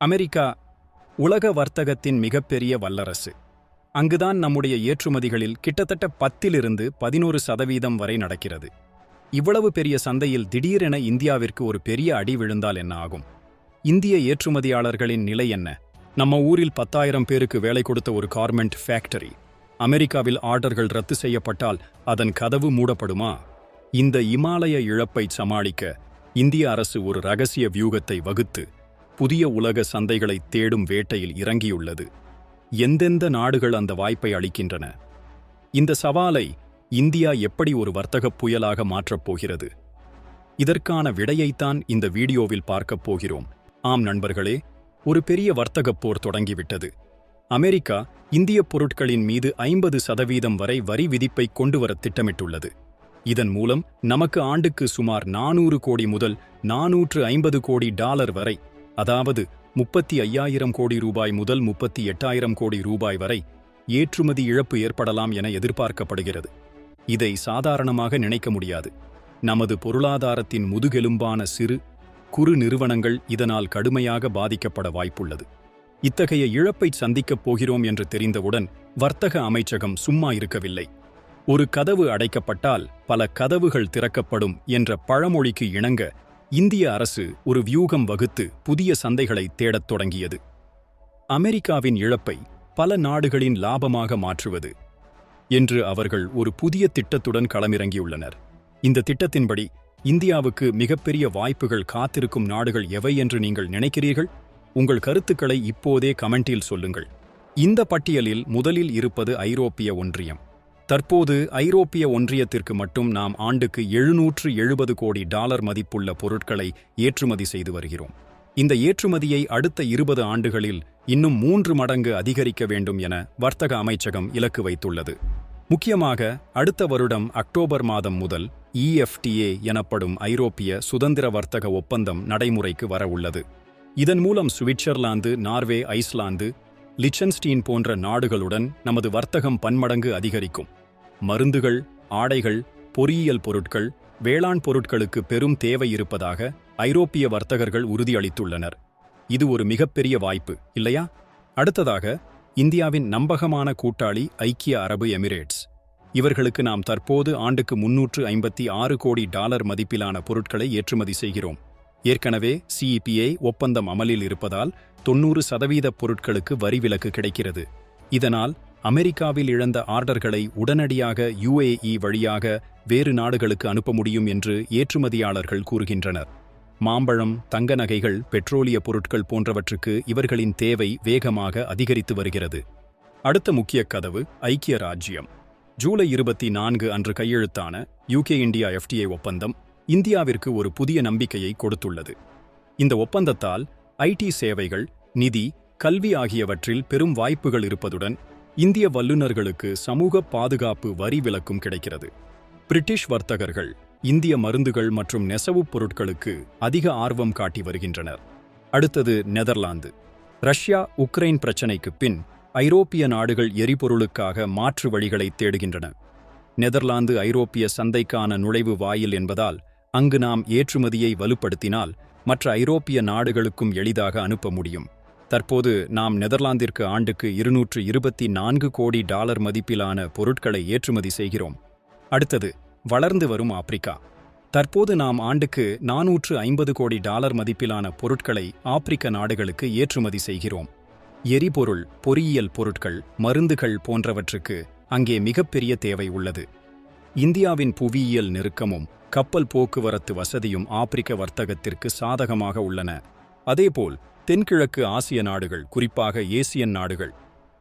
America உலக வர்த்தகத்தின் மிகப்பெரிய வல்லரசு. அங்குதான் நம்முடைய ஏற்றுமதிகளில் கிட்டத்தட்ட பத்திலிருந்து பதினோரு சதவீதம் வரை நடக்கிறது. இவ்வளவு பெரிய சந்தையில் திடீரென இந்தியாவிற்கு ஒரு பெரிய அடி விழுந்தால் என்ன ஆகும்? இந்திய ஏற்றுமதியாளர்களின் நிலை என்ன? நம்ம ஊரில் பத்தாயிரம் பேருக்கு வேலை கொடுத்த ஒரு கார்மெண்ட் ஃபேக்டரி. அமெரிக்காவில் ஆர்டர்கள் ரத்து செய்யப்பட்டால் அதன் கதவு மூடப்படுமா? இந்த இமாலய இழப்பை சமாளிக்க இந்திய அரசு ஒரு ரகசிய வியூகத்தை வகுத்து புதிய உலக சந்தைகளை தேடும் வேட்டையில் இறங்கியுள்ளது. எந்தெந்த நாடுகள் அந்த வாய்ப்பை அளிக்கின்றன? இந்த சவாலை இந்தியா எப்படி ஒரு வர்த்தகப் புயலாக மாற்றப் போகிறது? இதற்கான விடையைத்தான் இந்த வீடியோவில் பார்க்கப் போகிறோம். ஆம் நண்பர்களே ஒரு பெரிய வர்த்தகப் போர் தொடங்கிவிட்டது. அமெரிக்கா இந்திய பொருட்களின் மீது ஐம்பது சதவீதம் வரை வரி விதிப்பை கொண்டுவர திட்டமிட்டுள்ளது. இதன் மூலம் நமக்கு ஆண்டுக்கு சுமார் நானூறு கோடி முதல் நானூற்று ஐம்பது கோடி டாலர் வரை அதாவது முப்பத்தி ஐயாயிரம் கோடி ரூபாய் முதல் முப்பத்தி எட்டாயிரம் கோடி ரூபாய் வரை ஏற்றுமதி இழப்பு ஏற்படலாம் என எதிர்பார்க்கப்படுகிறது. இதை சாதாரணமாக நினைக்க முடியாது. நமது பொருளாதாரத்தின் முதுகெலும்பான சிறு குறு நிறுவனங்கள் இதனால் கடுமையாக பாதிக்கப்பட வாய்ப்புள்ளது. இத்தகைய இழப்பை சந்திக்கப் போகிறோம் என்று தெரிந்தவுடன் வர்த்தக அமைச்சகம் சும்மா இருக்கவில்லை. ஒரு கதவு அடைக்கப்பட்டால் பல கதவுகள் திறக்கப்படும் என்ற பழமொழிக்கு இணங்க இந்திய அரசு ஒரு வியூகம் வகுத்து புதிய சந்தைகளை தேடத் தொடங்கியது. அமெரிக்காவின் இழப்பை பல நாடுகளின் லாபமாக மாற்றுவது என்று அவர்கள் ஒரு புதிய திட்டத்துடன் களமிறங்கியுள்ளனர். இந்த திட்டத்தின்படி இந்தியாவுக்கு மிகப்பெரிய வாய்ப்புகள் காத்திருக்கும் நாடுகள் எவை என்று நீங்கள் நினைக்கிறீர்கள்? உங்கள் கருத்துக்களை இப்போதே கமெண்டில் சொல்லுங்கள். இந்த பட்டியலில் முதலில் இருப்பது ஐரோப்பிய ஒன்றியம். தற்போது ஐரோப்பிய ஒன்றியத்திற்கு மட்டும் நாம் ஆண்டுக்கு எழுநூற்று எழுபது கோடி டாலர் மதிப்புள்ள பொருட்களை ஏற்றுமதி செய்து வருகிறோம். இந்த ஏற்றுமதியை அடுத்த இருபது ஆண்டுகளில் இன்னும் மூன்று மடங்கு அதிகரிக்க வேண்டும் என வர்த்தக அமைச்சகம் இலக்கு வைத்துள்ளது. முக்கியமாக அடுத்த வருடம் அக்டோபர் மாதம் முதல் இஎஃப்டிஏ எனப்படும் ஐரோப்பிய சுதந்திர வர்த்தக ஒப்பந்தம் நடைமுறைக்கு வரவுள்ளது இதன் மூலம் சுவிட்சர்லாந்து நார்வே ஐஸ்லாந்து லிச்சன்ஸ்டீன் போன்ற நாடுகளுடன் நமது வர்த்தகம் பன்மடங்கு அதிகரிக்கும். மருந்துகள் ஆடைகள் பொறியியல் பொருட்கள் வேளாண் பொருட்களுக்கு பெரும் தேவை இருப்பதாக ஐரோப்பிய வர்த்தகர்கள் உறுதியளித்துள்ளனர். இது ஒரு மிகப்பெரிய வாய்ப்பு இல்லையா? அடுத்ததாக இந்தியாவின் நம்பகமான கூட்டாளி ஐக்கிய அரபு எமிரேட்ஸ். இவர்களுக்கு நாம் தற்போது ஆண்டுக்கு முன்னூற்று ஐம்பத்தி ஆறு கோடி டாலர் மதிப்பிலான பொருட்களை ஏற்றுமதி செய்கிறோம். ஏற்கனவே சிஇபிஐ ஒப்பந்தம் அமலில் இருப்பதால் தொன்னூறு சதவீத பொருட்களுக்கு வரி விலக்கு கிடைக்கிறது. இதனால் அமெரிக்காவில் இழந்த ஆர்டர்களை உடனடியாக யுஏஇ வழியாக வேறு நாடுகளுக்கு அனுப்ப முடியும் என்று ஏற்றுமதியாளர்கள் கூறுகின்றனர். மாம்பழம் தங்க நகைகள் பெட்ரோலிய பொருட்கள் போன்றவற்றுக்கு இவர்களின் தேவை வேகமாக அதிகரித்து வருகிறது. அடுத்த முக்கிய கதவு ஐக்கிய ராஜ்யம். ஜூலை இருபத்தி நான்கு அன்று கையெழுத்தான யூகே இந்தியா எஃப்டிஏ ஒப்பந்தம் இந்தியாவிற்கு ஒரு புதிய நம்பிக்கையை கொடுத்துள்ளது. இந்த ஒப்பந்தத்தால் ஐடி சேவைகள் நிதி கல்வி ஆகியவற்றில் பெரும் வாய்ப்புகள் இருப்பதுடன் இந்திய வல்லுநர்களுக்கு சமூக பாதுகாப்பு வரி விலக்கும் கிடைக்கிறது. பிரிட்டிஷ் வர்த்தகர்கள் இந்திய மருந்துகள் மற்றும் நெசவுப் பொருட்களுக்கு அதிக ஆர்வம் காட்டி வருகின்றனர். அடுத்தது நெதர்லாந்து. ரஷ்யா உக்ரைன் பிரச்சினைக்கு பின் ஐரோப்பிய நாடுகள் எரிபொருளுக்காக மாற்று வழிகளை தேடுகின்றன. நெதர்லாந்து ஐரோப்பிய சந்தைக்கான நுழைவு வாயில் என்பதால் அங்கு நாம் ஏற்றுமதியை வலுப்படுத்தினால் மற்ற ஐரோப்பிய நாடுகளுக்கும் எளிதாக அனுப்ப முடியும். தற்போது நாம் நெதர்லாந்திற்கு ஆண்டுக்கு இருநூற்று இருபத்தி நான்கு கோடி டாலர் மதிப்பிலான பொருட்களை ஏற்றுமதி செய்கிறோம். அடுத்தது வளர்ந்து வரும் ஆப்பிரிக்கா. தற்போது நாம் ஆண்டுக்கு நானூற்று ஐம்பது கோடி டாலர் மதிப்பிலான பொருட்களை ஆப்பிரிக்க நாடுகளுக்கு ஏற்றுமதி செய்கிறோம். எரிபொருள் பொறியியல் பொருட்கள் மருந்துகள் போன்றவற்றுக்கு அங்கே மிகப்பெரிய தேவை உள்ளது. இந்தியாவின் புவியியல் நெருக்கமும் கப்பல் போக்குவரத்து வசதியும் ஆப்பிரிக்க வர்த்தகத்திற்கு சாதகமாக உள்ளன. அதேபோல் தென்கிழக்கு ஆசிய நாடுகள் குறிப்பாக ஏசியன் நாடுகள்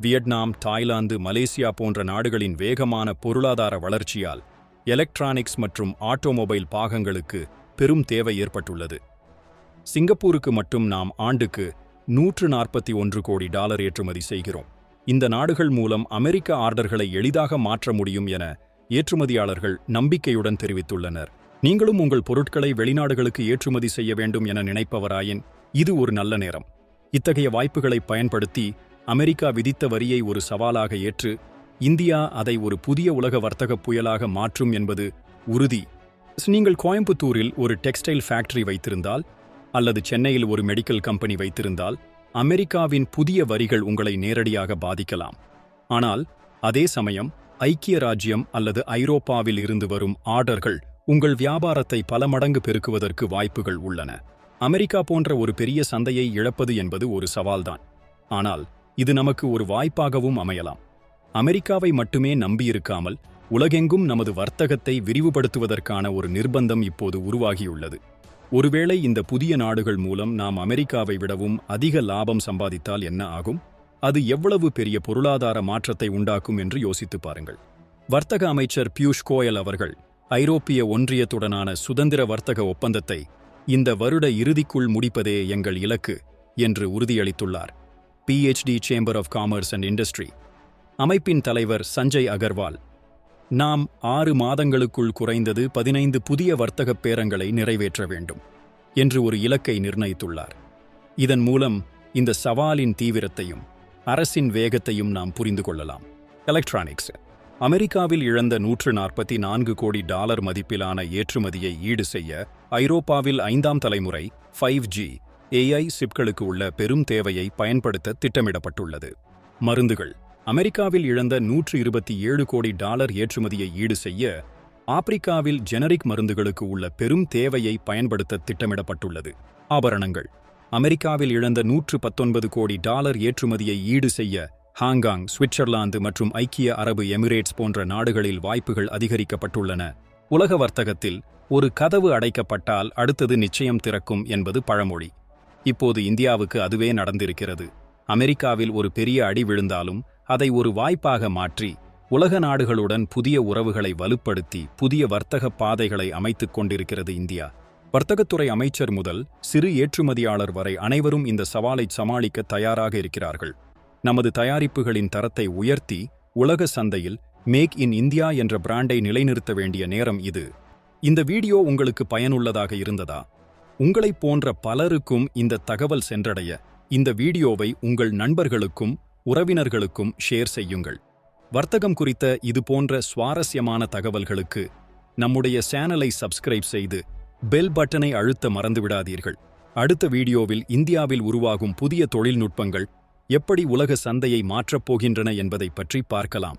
வியட்நாம் தாய்லாந்து மலேசியா போன்ற நாடுகளின் வேகமான பொருளாதார வளர்ச்சியால் எலக்ட்ரானிக்ஸ் மற்றும் ஆட்டோமொபைல் பாகங்களுக்கு பெரும் தேவை ஏற்பட்டுள்ளது. சிங்கப்பூருக்கு மட்டும் நாம் ஆண்டுக்கு நூற்று நாற்பத்தி ஒன்று கோடி டாலர் ஏற்றுமதி செய்கிறோம். இந்த நாடுகள் மூலம் அமெரிக்க ஆர்டர்களை எளிதாக மாற்ற முடியும் என ஏற்றுமதியாளர்கள் நம்பிக்கையுடன் தெரிவித்துள்ளனர். நீங்களும் உங்கள் பொருட்களை வெளிநாடுகளுக்கு ஏற்றுமதி செய்ய வேண்டும் என நினைப்பவராயின் இது ஒரு நல்ல நேரம். இத்தகைய வாய்ப்புகளை பயன்படுத்தி அமெரிக்கா விதித்த வரியை ஒரு சவாலாக ஏற்று இந்தியா அதை ஒரு புதிய உலக வர்த்தக புயலாக மாற்றும் என்பது உறுதி. நீங்கள் கோயம்புத்தூரில் ஒரு டெக்ஸ்டைல் ஃபேக்டரி வைத்திருந்தால் அல்லது சென்னையில் ஒரு மெடிக்கல் கம்பெனி வைத்திருந்தால் அமெரிக்காவின் புதிய வரிகள் உங்களை நேரடியாக பாதிக்கலாம். ஆனால் அதே சமயம் ஐக்கிய ராஜ்யம் அல்லது ஐரோப்பாவில் இருந்து வரும் ஆர்டர்கள் உங்கள் வியாபாரத்தை பல மடங்கு பெருக்குவதற்கு வாய்ப்புகள் உள்ளன. அமெரிக்கா போன்ற ஒரு பெரிய சந்தையை இழப்பது என்பது ஒரு சவால்தான். ஆனால் இது நமக்கு ஒரு வாய்ப்பாகவும் அமையலாம். அமெரிக்காவை மட்டுமே நம்பியிருக்காமல் உலகெங்கும் நமது வர்த்தகத்தை விரிவுபடுத்துவதற்கான ஒரு நிர்பந்தம் இப்போது உருவாகியுள்ளது. ஒருவேளை இந்த புதிய நாடுகள் மூலம் நாம் அமெரிக்காவை விடவும் அதிக லாபம் சம்பாதித்தால் என்ன ஆகும்? அது எவ்வளவு பெரிய பொருளாதார மாற்றத்தை உண்டாக்கும் என்று யோசித்துப் பாருங்கள். வர்த்தக அமைச்சர் பியூஷ் கோயல் அவர்கள் ஐரோப்பிய ஒன்றியத்துடனான சுதந்திர வர்த்தக ஒப்பந்தத்தை இந்த வருட இறுதிக்குள் முடிப்பதே எங்கள் இலக்கு என்று உறுதியளித்துள்ளார். PHD chamber of commerce and industry அமைப்பின் தலைவர் சஞ்சய் அகர்வால். நாம் ஆறு மாதங்களுக்குள் குறைந்தது பதினைந்து புதிய வர்த்தகப் பேரங்களை நிறைவேற்ற வேண்டும் என்று ஒரு இலக்கை நிர்ணயித்துள்ளார். இதன் மூலம் இந்த சவாலின் தீவிரத்தையும் அரசின் வேகத்தையும் நாம் புரிந்து கொள்ளலாம். எலக்ட்ரானிக்ஸ் அமெரிக்காவில் இழந்த நூற்று நாற்பத்தி நான்கு கோடி டாலர் மதிப்பிலான ஏற்றுமதியை ஈடு செய்ய ஐரோப்பாவில் ஐந்தாம் தலைமுறை ஃபைவ் ஜி ஏஐ சிப்களுக்கு உள்ள பெரும் தேவையை பயன்படுத்த திட்டமிடப்பட்டுள்ளது. மருந்துகள். அமெரிக்காவில் இழந்த நூற்று இருபத்தி ஏழு கோடி டாலர் ஏற்றுமதியை ஈடு செய்ய ஆப்பிரிக்காவில் ஜெனரிக் மருந்துகளுக்கு உள்ள பெரும் தேவையை பயன்படுத்த திட்டமிடப்பட்டுள்ளது. ஆபரணங்கள். அமெரிக்காவில் இழந்த நூற்று பத்தொன்பது கோடி டாலர் ஏற்றுமதியை ஈடு செய்ய ஹாங்காங் சுவிட்சர்லாந்து மற்றும் ஐக்கிய அரபு எமிரேட்ஸ் போன்ற நாடுகளில் வாய்ப்புகள் அதிகரிக்கப்பட்டுள்ளன. உலக வர்த்தகத்தில் ஒரு கதவு அடைக்கப்பட்டால் அடுத்தது நிச்சயம் திறக்கும் என்பது பழமொழி. இப்போது இந்தியாவுக்கு அதுவே நடந்திருக்கிறது. அமெரிக்காவில் ஒரு பெரிய அடி விழுந்தாலும் அதை ஒரு வாய்ப்பாக மாற்றி உலக நாடுகளுடன் புதிய உறவுகளை வலுப்படுத்தி புதிய வர்த்தக பாதைகளை அமைத்துக் கொண்டிருக்கிறது இந்தியா. வர்த்தகத்துறை அமைச்சர் முதல் சிறு ஏற்றுமதியாளர் வரை அனைவரும் இந்த சவாலை சமாளிக்க தயாராக இருக்கிறார்கள். நமது தயாரிப்புகளின் தரத்தை உயர்த்தி உலக சந்தையில் மேக் இன் இந்தியா என்ற பிராண்டை நிலைநிறுத்த வேண்டிய நேரம் இது. இந்த வீடியோ உங்களுக்கு பயனுள்ளதாக இருந்ததா? உங்களைப் போன்ற பலருக்கும் இந்த தகவல் சென்றடைய இந்த வீடியோவை உங்கள் நண்பர்களுக்கும் உறவினர்களுக்கும் ஷேர் செய்யுங்கள். வர்த்தகம் குறித்த இது போன்ற சுவாரஸ்யமான தகவல்களுக்கு நம்முடைய சேனலை சப்ஸ்கிரைப் செய்து பெல் பட்டனை அழுத்த மறந்துவிடாதீர்கள். அடுத்த வீடியோவில் இந்தியாவில் உருவாகும் புதிய தொழில்நுட்பங்கள் எப்படி உலக சந்தையை மாற்றப் போகின்றன என்பதை பற்றி பார்க்கலாம்.